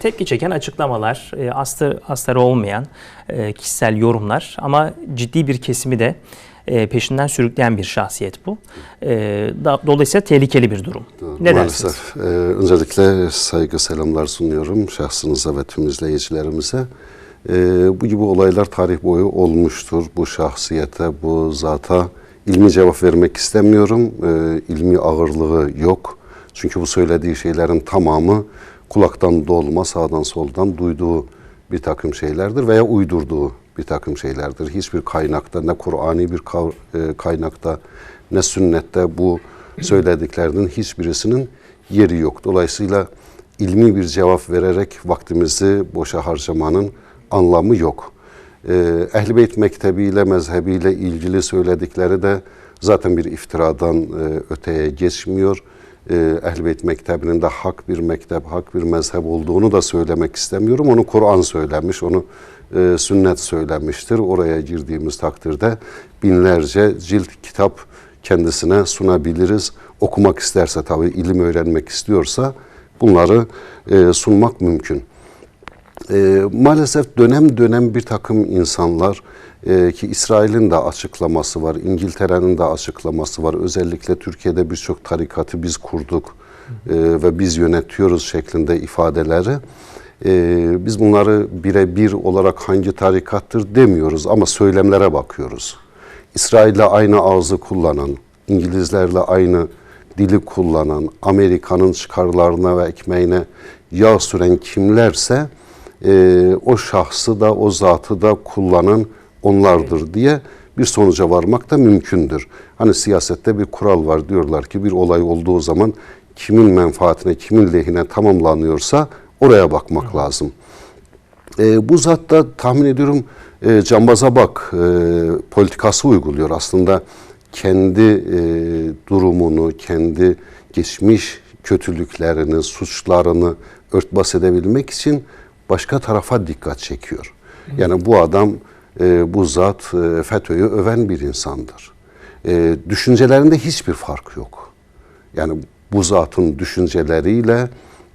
tepki çeken açıklamalar, e, aslı, astarı olmayan e, kişisel yorumlar ama ciddi bir kesimi de e, peşinden sürükleyen bir şahsiyet bu. E, da- dolayısıyla tehlikeli bir durum. Ne dersiniz? Maalesef. Ee, öncelikle saygı selamlar sunuyorum şahsınıza ve tüm izleyicilerimize. Ee, bu gibi olaylar tarih boyu olmuştur. Bu şahsiyete, bu zata ilmi cevap vermek istemiyorum. Ee, ilmi ağırlığı yok. Çünkü bu söylediği şeylerin tamamı kulaktan dolma, sağdan soldan duyduğu bir takım şeylerdir veya uydurduğu bir takım şeylerdir. Hiçbir kaynakta ne Kur'ani bir e, kaynakta ne sünnette bu söylediklerinin hiçbirisinin yeri yok. Dolayısıyla ilmi bir cevap vererek vaktimizi boşa harcamanın anlamı yok. Ee, Ehl-i Beyt mektebiyle, mezhebiyle ilgili söyledikleri de zaten bir iftiradan e, öteye geçmiyor. Ee, Ehl-i Beyt mektebinin de hak bir mektep, hak bir mezhep olduğunu da söylemek istemiyorum. Onu Kur'an söylemiş, onu e, sünnet söylemiştir. Oraya girdiğimiz takdirde binlerce cilt kitap kendisine sunabiliriz. Okumak isterse tabii, ilim öğrenmek istiyorsa bunları e, sunmak mümkün. E, maalesef dönem dönem bir takım insanlar e, ki İsrail'in de açıklaması var, İngiltere'nin de açıklaması var. Özellikle Türkiye'de birçok tarikatı biz kurduk e, ve biz yönetiyoruz şeklinde ifadeleri. E, biz bunları birebir olarak hangi tarikattır demiyoruz ama söylemlere bakıyoruz. İsrail'le aynı ağzı kullanan, İngilizlerle aynı dili kullanan, Amerika'nın çıkarlarına ve ekmeğine yağ süren kimlerse o şahsı da o zatı da kullanan onlardır diye bir sonuca varmak da mümkündür. Hani siyasette bir kural var diyorlar ki bir olay olduğu zaman kimin menfaatine, kimin lehine tamamlanıyorsa oraya bakmak lazım. E, bu zat da tahmin ediyorum e, cambaza bak e, politikası uyguluyor. Aslında kendi e, durumunu, kendi geçmiş kötülüklerini, suçlarını örtbas edebilmek için başka tarafa dikkat çekiyor. Yani bu adam, e, bu zat e, FETÖ'yü öven bir insandır. E, düşüncelerinde hiçbir fark yok. Yani bu zatın düşünceleriyle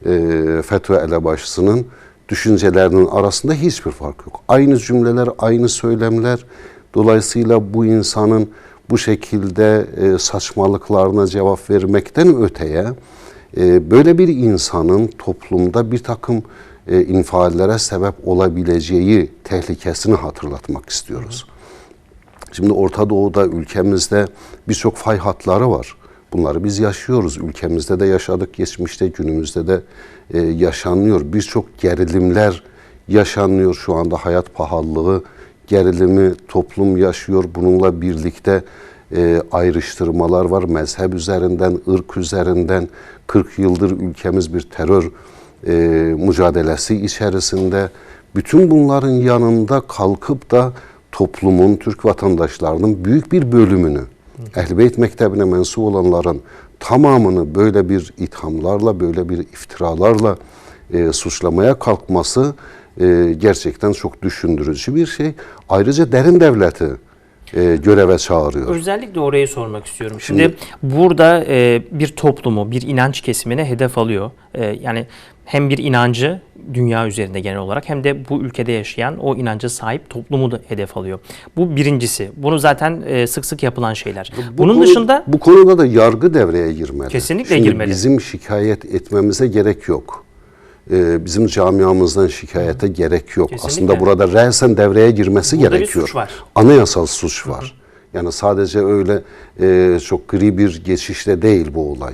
e, FETÖ elebaşısının düşüncelerinin arasında hiçbir fark yok. Aynı cümleler, aynı söylemler. Dolayısıyla bu insanın bu şekilde e, saçmalıklarına cevap vermekten öteye e, böyle bir insanın toplumda bir takım e, infiallere sebep olabileceği tehlikesini hatırlatmak istiyoruz. Şimdi Orta Doğu'da ülkemizde birçok fay hatları var. Bunları biz yaşıyoruz. Ülkemizde de yaşadık, geçmişte, günümüzde de e, yaşanıyor. Birçok gerilimler yaşanıyor şu anda hayat pahalılığı gerilimi toplum yaşıyor. Bununla birlikte e, ayrıştırmalar var. Mezhep üzerinden, ırk üzerinden 40 yıldır ülkemiz bir terör e, mücadelesi içerisinde. Bütün bunların yanında kalkıp da toplumun, Türk vatandaşlarının büyük bir bölümünü, Ehl-i Beyt Mektebi'ne mensup olanların tamamını böyle bir ithamlarla, böyle bir iftiralarla e, suçlamaya kalkması e, gerçekten çok düşündürücü bir şey. Ayrıca derin devleti e, göreve çağırıyor. Özellikle orayı sormak istiyorum. Şimdi, Şimdi- burada e, bir toplumu, bir inanç kesimine hedef alıyor. E, yani hem bir inancı dünya üzerinde genel olarak hem de bu ülkede yaşayan o inanca sahip toplumu da hedef alıyor. Bu birincisi. Bunu zaten e, sık sık yapılan şeyler. Bu Bunun konu- dışında bu konuda da yargı devreye girmeli. Kesinlikle Şimdi girmeli. Bizim şikayet etmemize gerek yok. Ee, bizim camiamızdan şikayete gerek yok. Kesinlikle. Aslında burada resen devreye girmesi Burada bir gerekiyor. suç var. Anayasal suç var. Yani sadece öyle e, çok gri bir geçişle değil bu olay.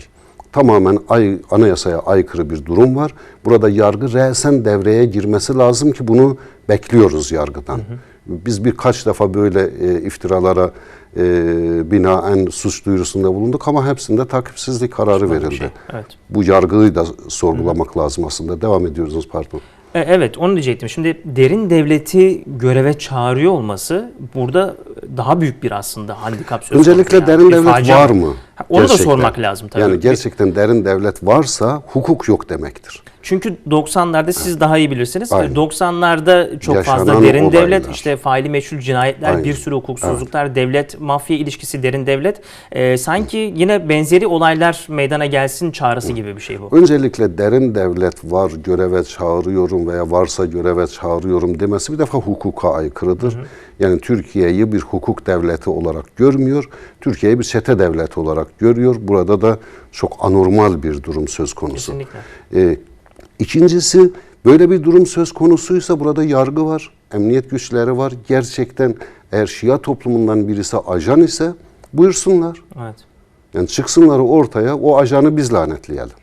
Tamamen ay, anayasaya aykırı bir durum var. Burada yargı resen devreye girmesi lazım ki bunu bekliyoruz yargıdan. Biz birkaç defa böyle e, iftiralara e, binaen suç duyurusunda bulunduk ama hepsinde takipsizlik kararı bir verildi. şey, evet. Bu yargıyı da sorgulamak lazım aslında. Devam ediyoruz pardon. E, Evet onu diyecektim. Şimdi derin devleti göreve çağırıyor olması burada daha büyük bir aslında handikap söz. Öncelikle yani. derin Bir devlet facia var mı? Ha, Onu da Gerçekten. sormak lazım tabii. Yani gerçekten derin devlet varsa hukuk yok demektir. Çünkü 90'larda siz daha iyi bilirsiniz. Aynen. 90'larda çok fazla Yaşanan derin olaylar. devlet, işte faili meçhul cinayetler, Aynen. bir sürü hukuksuzluklar, devlet mafya ilişkisi, derin devlet. Ee, sanki yine benzeri olaylar meydana gelsin çağrısı gibi bir şey bu. Öncelikle derin devlet var, göreve çağırıyorum veya varsa göreve çağırıyorum demesi bir defa hukuka aykırıdır. Yani Türkiye'yi bir hukuk devleti olarak görmüyor, Türkiye'yi bir çete devleti olarak görüyor. Burada da çok anormal bir durum söz konusu. Kesinlikle. Ee, ikincisi böyle bir durum söz konusuysa burada yargı var, emniyet güçleri var. Gerçekten eğer Şia toplumundan birisi ajan ise buyursunlar. Evet. Yani çıksınlar ortaya o ajanı biz lanetleyelim.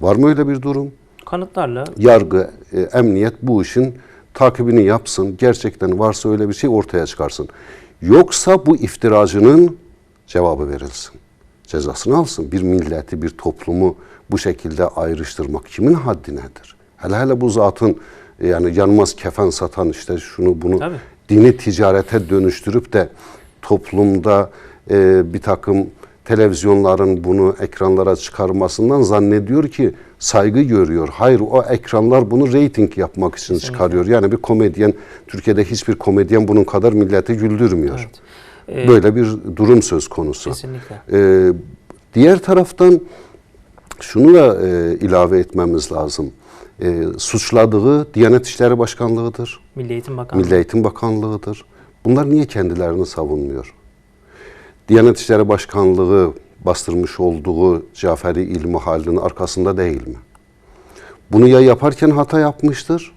Var mı öyle bir durum? Kanıtlarla Yargı, e, emniyet bu işin takibini yapsın. Gerçekten varsa öyle bir şey ortaya çıkarsın. Yoksa bu iftiracının cevabı verilsin. Cezasını alsın. Bir milleti, bir toplumu bu şekilde ayrıştırmak kimin haddi nedir? Hele hele bu zatın e, yani yanmaz kefen satan işte şunu bunu Tabii. dini ticarete dönüştürüp de toplumda e, bir takım televizyonların bunu ekranlara çıkarmasından zannediyor ki saygı görüyor. Hayır o ekranlar bunu reyting yapmak için çıkarıyor. Yani bir komedyen, Türkiye'de hiçbir komedyen bunun kadar milleti güldürmüyor. Evet. Ee, Böyle bir durum söz konusu. kesinlikle. Ee, diğer taraftan şunu da e, ilave etmemiz lazım. E, suçladığı Diyanet İşleri Başkanlığı'dır. Milli Eğitim Bakanlığı. Milli Eğitim Bakanlığı'dır. Bunlar niye kendilerini savunmuyor? Diyanet İşleri Başkanlığı bastırmış olduğu Caferi ilmi halinin arkasında değil mi? Bunu ya yaparken hata yapmıştır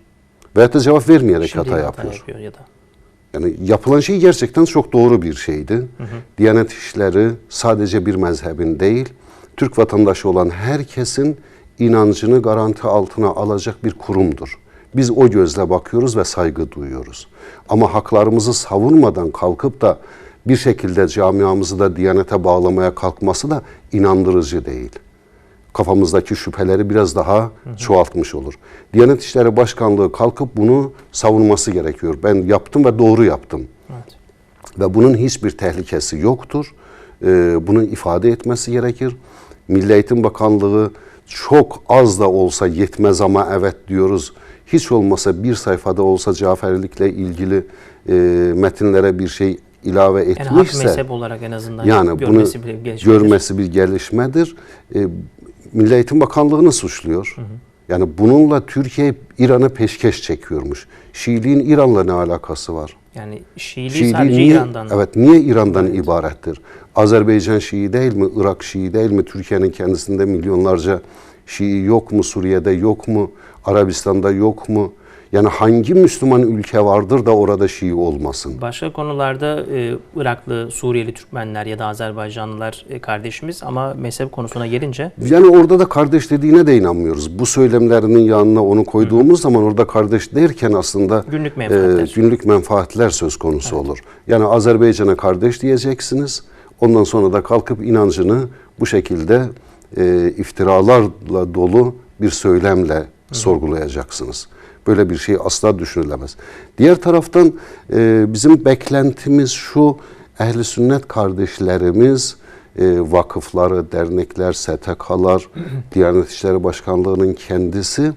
veyahut da cevap vermeyerek Şimdi hata yapıyor. yapıyor ya da. Yani yapılan şey gerçekten çok doğru bir şeydi. Diyanet işleri sadece bir mezhebin değil, Türk vatandaşı olan herkesin inancını garanti altına alacak bir kurumdur. Biz o gözle bakıyoruz ve saygı duyuyoruz. Ama haklarımızı savunmadan kalkıp da bir şekilde camiamızı da Diyanete bağlamaya kalkması da inandırıcı değil kafamızdaki şüpheleri biraz daha çoğaltmış olur. Diyanet İşleri Başkanlığı kalkıp bunu savunması gerekiyor. Ben yaptım ve doğru yaptım. Evet. Ve bunun hiçbir tehlikesi yoktur. Ee, bunu ifade etmesi gerekir. Milli Eğitim Bakanlığı çok az da olsa yetmez ama evet diyoruz. Hiç olmasa bir sayfada olsa Caferilikle ilgili e, metinlere bir şey ilave Yani hak etmişse mezhep olarak en azından yani bunu görmesi bir gelişmedir. görmesi bir gelişmedir. E, Milli Eğitim Bakanlığı'nı suçluyor. Yani bununla Türkiye İran'ı peşkeş çekiyormuş. Şiiliğin İran'la ne alakası var? Yani Şiiliği Şiiliği sadece niye, İran'dan. Evet, niye İran'dan ibarettir? Azerbaycan Şii değil mi? Irak Şii değil mi? Türkiye'nin kendisinde milyonlarca Şii yok mu? Suriye'de yok mu? Arabistan'da yok mu? Yani hangi Müslüman ülke vardır da orada Şii olmasın? Başka konularda e, Iraklı, Suriyeli Türkmenler ya da Azerbaycanlılar e, kardeşimiz ama mezhep konusuna gelince Yani orada da kardeş dediğine de inanmıyoruz. Bu söylemlerinin yanına onu koyduğumuz zaman orada kardeş derken aslında Günlük menfaatler. e, günlük menfaatler söz konusu olur. Yani Azerbaycan'a kardeş diyeceksiniz. Ondan sonra da kalkıp inancını bu şekilde e, iftiralarla dolu bir söylemle sorgulayacaksınız. Böyle bir şey asla düşünülemez. Diğer taraftan e, bizim beklentimiz şu, ehli sünnet kardeşlerimiz e, vakıfları, dernekler, STK'lar, Diyanet İşleri Başkanlığı'nın kendisi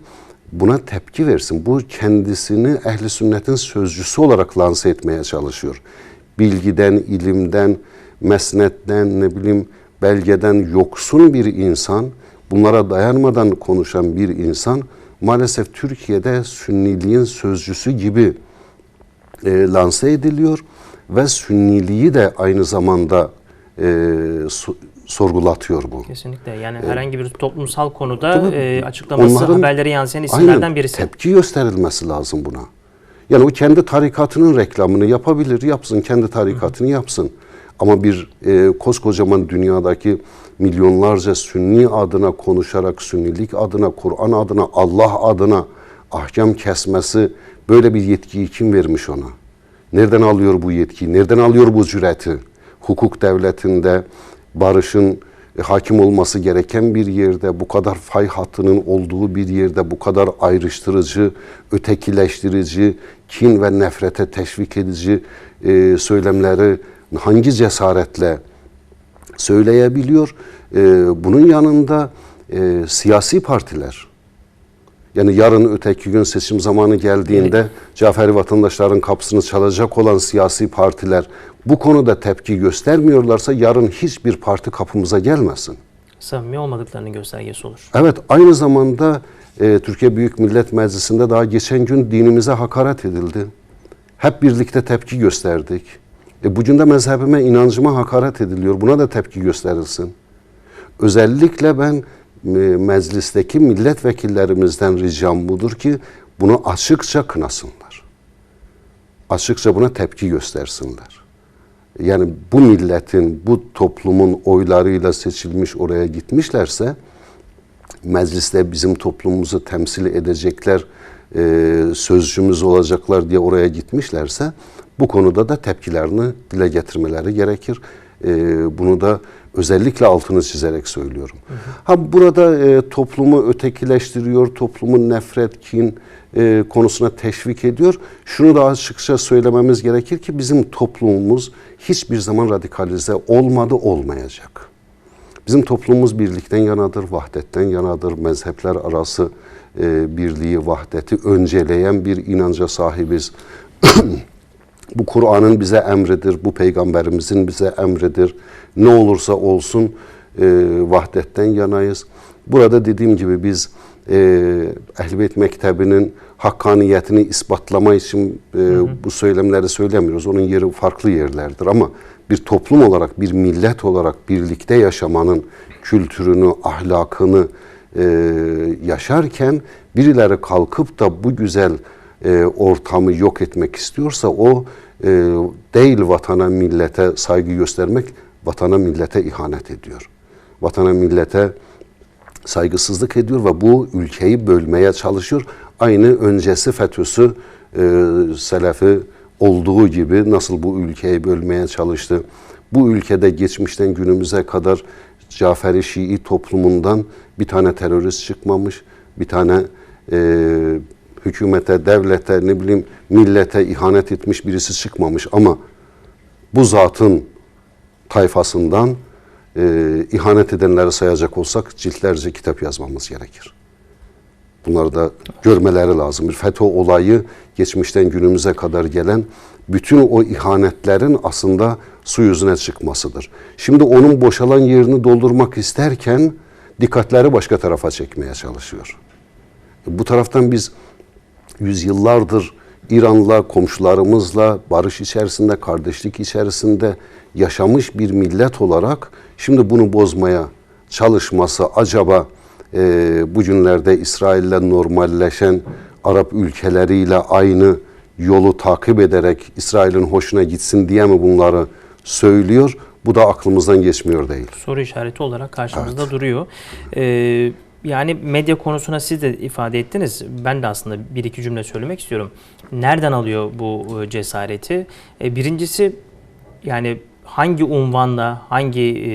buna tepki versin. Bu kendisini ehli sünnetin sözcüsü olarak lanse etmeye çalışıyor. Bilgiden, ilimden, mesnetten, ne bileyim belgeden yoksun bir insan, bunlara dayanmadan konuşan bir insan maalesef Türkiye'de sünniliğin sözcüsü gibi e, lanse ediliyor ve sünniliği de aynı zamanda e, so- sorgulatıyor bu. kesinlikle yani herhangi bir toplumsal konuda Tabii, e, açıklaması onların- haberlere yansıyan isimlerden Aynen, birisi. Tepki gösterilmesi lazım buna. Yani o kendi tarikatının reklamını yapabilir, yapsın, kendi tarikatını yapsın. Ama bir e, koskocaman dünyadaki milyonlarca sünni adına konuşarak, sünnilik adına, Kur'an adına, Allah adına ahkam kesmesi böyle bir yetkiyi kim vermiş ona? Nereden alıyor bu yetkiyi? Nereden alıyor bu cüreti? Hukuk devletinde barışın e, hakim olması gereken bir yerde, bu kadar fay hattının olduğu bir yerde, bu kadar ayrıştırıcı, ötekileştirici, kin ve nefrete teşvik edici e, söylemleri hangi cesaretle söyleyebiliyor? E, bunun yanında e, siyasi partiler, Yani yarın öteki gün seçim zamanı geldiğinde Caferi vatandaşların kapısını çalacak olan siyasi partiler bu konuda tepki göstermiyorlarsa yarın hiçbir parti kapımıza gelmesin. Samimi olmadıklarının göstergesi olur. Evet aynı zamanda e, Türkiye Büyük Millet Meclisi'nde daha geçen gün dinimize hakaret edildi. Hep birlikte tepki gösterdik. E, bugün de mezhebime, inancıma hakaret ediliyor. Buna da tepki gösterilsin. Özellikle ben e, meclisteki milletvekillerimizden ricam budur ki bunu açıkça kınasınlar. Açıkça buna tepki göstersinler. Yani bu milletin, bu toplumun oylarıyla seçilmiş oraya gitmişlerse mecliste bizim toplumumuzu temsil edecekler, e, sözcümüz olacaklar diye oraya gitmişlerse bu konuda da tepkilerini dile getirmeleri gerekir. E, bunu da özellikle altını çizerek söylüyorum. Ha burada e, toplumu ötekileştiriyor, toplumun nefret, kin e, konusuna teşvik ediyor. Şunu da açıkça söylememiz gerekir ki bizim toplumumuz hiçbir zaman radikalize olmadı, olmayacak. Bizim toplumumuz birlikten yanadır, vahdetten yanadır. Mezhepler arası e, birliği, vahdeti önceleyen bir inanca sahibiz. bu Kur'an'ın bize emridir, bu peygamberimizin bize emridir. Ne olursa olsun e, vahdetten yanayız. Burada dediğim gibi biz e, Ehl-i Beyt Mektebi'nin hakkaniyetini ispatlama için e, bu söylemleri söylemiyoruz. Onun yeri farklı yerlerdir ama bir toplum olarak, bir millet olarak birlikte yaşamanın kültürünü, ahlakını e, yaşarken birileri kalkıp da bu güzel e, ortamı yok etmek istiyorsa o e, değil vatana, millete saygı göstermek, vatana, millete ihanet ediyor. Vatana, millete saygısızlık ediyor ve bu ülkeyi bölmeye çalışıyor. Aynı öncesi FETÖ'sü, e, Selefi olduğu gibi nasıl bu ülkeyi bölmeye çalıştı. Bu ülkede geçmişten günümüze kadar Caferi Şii toplumundan bir tane terörist çıkmamış, bir tane e, hükümete, devlete, ne bileyim millete ihanet etmiş birisi çıkmamış ama bu zatın tayfasından e, ihanet edenleri sayacak olsak ciltlerce kitap yazmamız gerekir. Bunları da görmeleri lazım. Bir FETÖ olayı geçmişten günümüze kadar gelen bütün o ihanetlerin aslında su yüzüne çıkmasıdır. Şimdi onun boşalan yerini doldurmak isterken dikkatleri başka tarafa çekmeye çalışıyor. Bu taraftan biz yüzyıllardır İran'la, komşularımızla barış içerisinde, kardeşlik içerisinde yaşamış bir millet olarak şimdi bunu bozmaya çalışması acaba e, bugünlerde İsrail'le normalleşen Arap ülkeleriyle aynı yolu takip ederek İsrail'in hoşuna gitsin diye mi bunları söylüyor? Bu da aklımızdan geçmiyor değil. Soru işareti olarak karşımızda duruyor. Ee, yani medya konusuna siz de ifade ettiniz. Ben de aslında bir iki cümle söylemek istiyorum. Nereden alıyor bu e, cesareti? E, birincisi yani hangi unvanla, hangi e,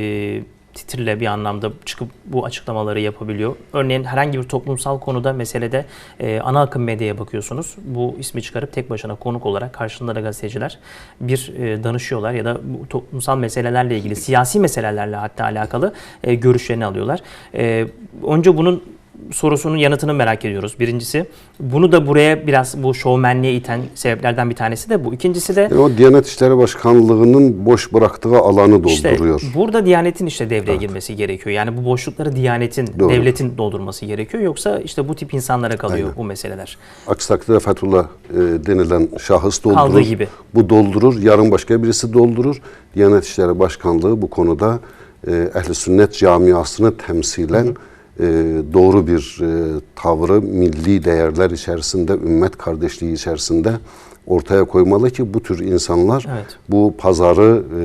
titirle bir anlamda çıkıp bu açıklamaları yapabiliyor. Örneğin herhangi bir toplumsal konuda meselede e, ana akım medyaya bakıyorsunuz. Bu ismi çıkarıp tek başına konuk olarak karşılığında da gazeteciler bir e, danışıyorlar ya da bu toplumsal meselelerle ilgili, siyasi meselelerle hatta alakalı e, görüşlerini alıyorlar. E, önce bunun sorusunun yanıtını merak ediyoruz. Birincisi bunu da buraya biraz bu şovmenliğe iten sebeplerden bir tanesi de bu. İkincisi de Yani o Diyanet İşleri Başkanlığı'nın boş bıraktığı alanı işte dolduruyor. burada Diyanet'in işte devreye girmesi gerekiyor. Yani bu boşlukları Diyanet'in, Doğru. devletin doldurması gerekiyor. Yoksa işte bu tip insanlara kalıyor Aynen. bu meseleler. Aksi takdirde Fethullah e, denilen şahıs doldurur. Kaldığı gibi. Bu doldurur. Yarın başka birisi doldurur. Diyanet İşleri Başkanlığı bu konuda e, ehli sünnet camiasını temsilen e, doğru bir e, tavrı milli değerler içerisinde, ümmet kardeşliği içerisinde ortaya koymalı ki bu tür insanlar Evet. bu pazarı e,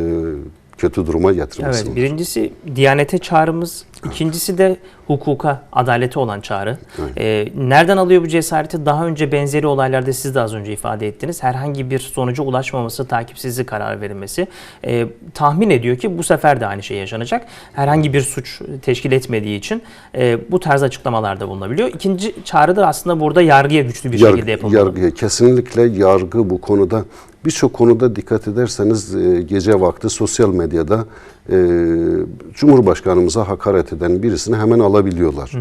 kötü duruma getirmesin. Evet, birincisi Diyanete çağrımız, ikincisi de hukuka, adalete olan çağrı. Ee, nereden alıyor bu cesareti? Daha önce benzeri olaylarda siz de az önce ifade ettiniz. Herhangi bir sonuca ulaşmaması, takipsizlik karar verilmesi. Ee, tahmin ediyor ki bu sefer de aynı şey yaşanacak. Herhangi bir suç teşkil etmediği için e, bu tarz açıklamalarda bulunabiliyor. İkinci çağrı da aslında burada yargıya güçlü bir Yargı- şekilde yapılmalı. yargıya kesinlikle yargı bu konuda birçok konuda dikkat ederseniz e, gece vakti sosyal medyada e, Cumhurbaşkanımıza hakaret eden birisini hemen alabiliyorlar.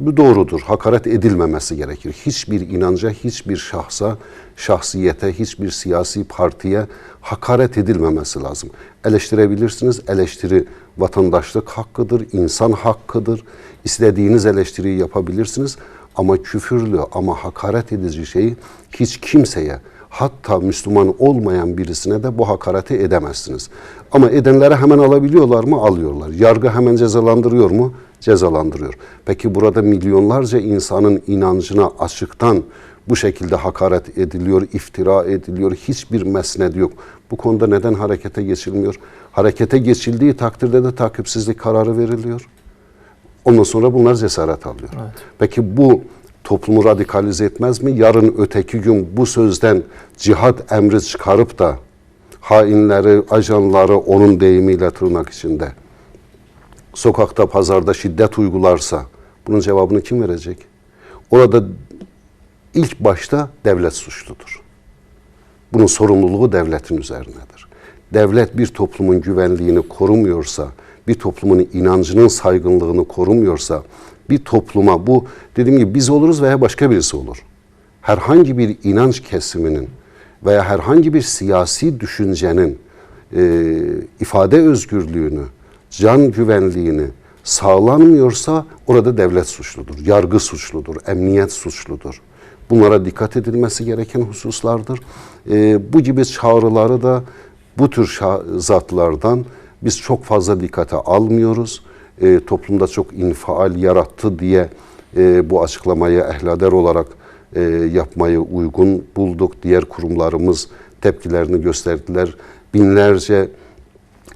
Bu doğrudur. Hakaret edilmemesi gerekir. Hiçbir inanca, hiçbir şahsa, şahsiyete, hiçbir siyasi partiye hakaret edilmemesi lazım. Eleştirebilirsiniz. Eleştiri vatandaşlık hakkıdır, insan hakkıdır. İstediğiniz eleştiriyi yapabilirsiniz. Ama küfürlü ama hakaret edici şeyi hiç kimseye hatta Müslüman olmayan birisine de bu hakareti edemezsiniz. Ama edenlere hemen alabiliyorlar mı? Alıyorlar. Yargı hemen cezalandırıyor mu? Cezalandırıyor. Peki burada milyonlarca insanın inancına açıktan bu şekilde hakaret ediliyor, iftira ediliyor, hiçbir mesned yok. Bu konuda neden harekete geçilmiyor? Harekete geçildiği takdirde de takipsizlik kararı veriliyor. Ondan sonra bunlar cesaret alıyor. Peki bu toplumu radikalize etmez mi? Yarın öteki gün bu sözden cihat emri çıkarıp da hainleri, ajanları onun deyimiyle tırnak içinde sokakta, pazarda şiddet uygularsa bunun cevabını kim verecek? Orada ilk başta devlet suçludur. Bunun sorumluluğu devletin üzerinedir. Devlet bir toplumun güvenliğini korumuyorsa, bir toplumun inancının saygınlığını korumuyorsa, bir topluma bu dediğim gibi biz oluruz veya başka birisi olur. Herhangi bir inanç kesiminin veya herhangi bir siyasi düşüncenin e, ifade özgürlüğünü, can güvenliğini sağlanmıyorsa orada devlet suçludur, yargı suçludur, emniyet suçludur. Bunlara dikkat edilmesi gereken hususlardır. Ee, bu gibi çağrıları da bu tür zatlardan biz çok fazla dikkate almıyoruz. Ee, toplumda çok infial yarattı diye e, bu açıklamayı ehlader olarak e, yapmayı uygun bulduk. Diğer kurumlarımız tepkilerini gösterdiler. Binlerce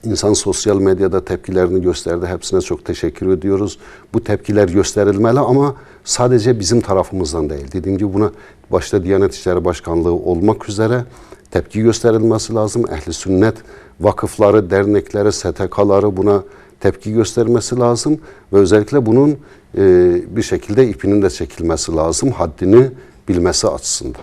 İnsan sosyal medyada tepkilerini gösterdi. Hepsine çok teşekkür ediyoruz. Bu tepkiler gösterilmeli ama sadece bizim tarafımızdan değil. Dediğim gibi buna başta Diyanet İşleri Başkanlığı olmak üzere tepki gösterilmesi lazım. Ehli sünnet vakıfları, dernekleri, STK'ları buna tepki göstermesi lazım ve özellikle bunun e, bir şekilde ipinin de çekilmesi lazım. Haddini bilmesi açısından.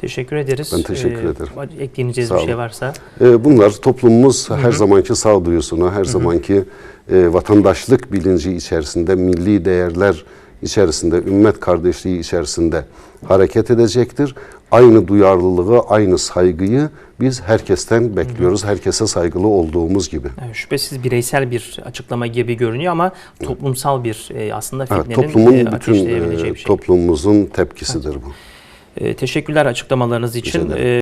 Teşekkür ederiz. Ben teşekkür Ee, ederim. Ekleyeceğiniz Sağ bir şey varsa. E, Bunlar toplumumuz her zamanki sağduyusuna, her zamanki e, vatandaşlık bilinci içerisinde, milli değerler içerisinde, ümmet kardeşliği içerisinde hareket edecektir. Aynı duyarlılığı, aynı saygıyı biz herkesten bekliyoruz. Herkese saygılı olduğumuz gibi. Evet, Şüphesiz bireysel bir açıklama gibi görünüyor ama toplumsal bir e, aslında Evet, fitnenin toplumun e, bütün ateşleyebileceği e, bir şey. toplumumuzun tepkisidir bu. E, teşekkürler açıklamalarınız için.